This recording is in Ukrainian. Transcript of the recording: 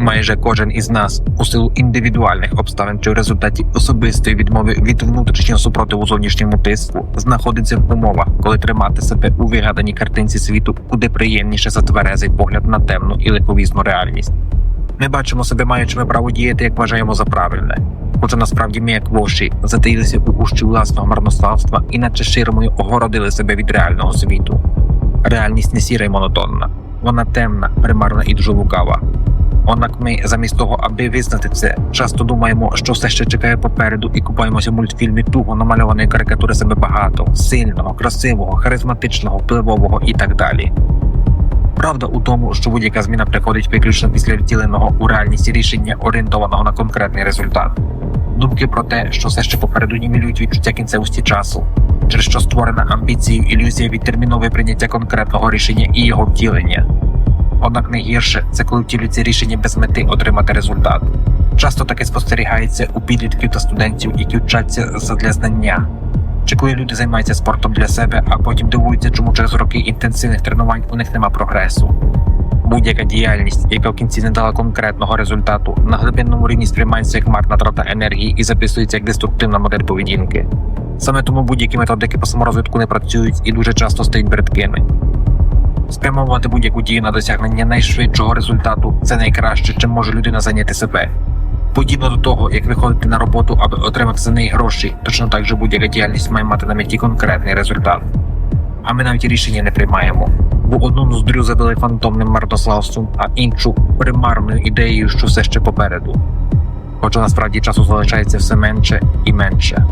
Майже кожен із нас у силу індивідуальних обставин чи в результаті особистої відмови від внутрішнього супротиву зовнішньому тиску знаходиться в умовах, коли тримати себе у вигаданій картинці світу куди приємніше за тверезий погляд на темну і лиховісну реальність. Ми бачимо себе маючими право діяти, як вважаємо за правильне. Хоча насправді ми, як воші, затаїлися у гущі власного марнославства і наче ширмою огородили себе від реального світу. Реальність не сіра й монотонна, вона темна, примарна і дуже лукава. Однак ми, замість того, аби визнати це, часто думаємо, що все ще чекає попереду, і купаємося в мультфільмі туго намальованої карикатури себе багатого, сильного, красивого, харизматичного, впливового і так далі. Правда у тому, що будь-яка зміна приходить виключно після втіленого у реальність рішення, орієнтованого на конкретний результат. Думки про те, що все ще попереду німілюють відчуття кінцевості часу, через що створена амбіцією ілюзія від термінове прийняття конкретного рішення і його втілення. Однак найгірше це коли втілюється рішення без мети отримати результат. Часто таке спостерігається у підлітків та студентів, які вчаться задля знання. Чи коли люди займаються спортом для себе, а потім дивуються, чому через роки інтенсивних тренувань у них нема прогресу. Будь-яка діяльність, яка в кінці не дала конкретного результату, на глибинному рівні сприймається як марна трата енергії і записується як деструктивна модель поведінки. Саме тому будь-які методики по саморозвитку не працюють і дуже часто стають бридкими. Спрямовувати будь-яку дію на досягнення найшвидшого результату це найкраще, чим може людина зайняти себе. Подібно до того, як виходити на роботу, аби отримати за неї гроші, точно так же будь-яка діяльність має мати на меті конкретний результат. А ми навіть рішення не приймаємо, бо одну ноздрю забили фантомним марнославством, а іншу примарною ідеєю, що все ще попереду. Хоча насправді часу залишається все менше і менше.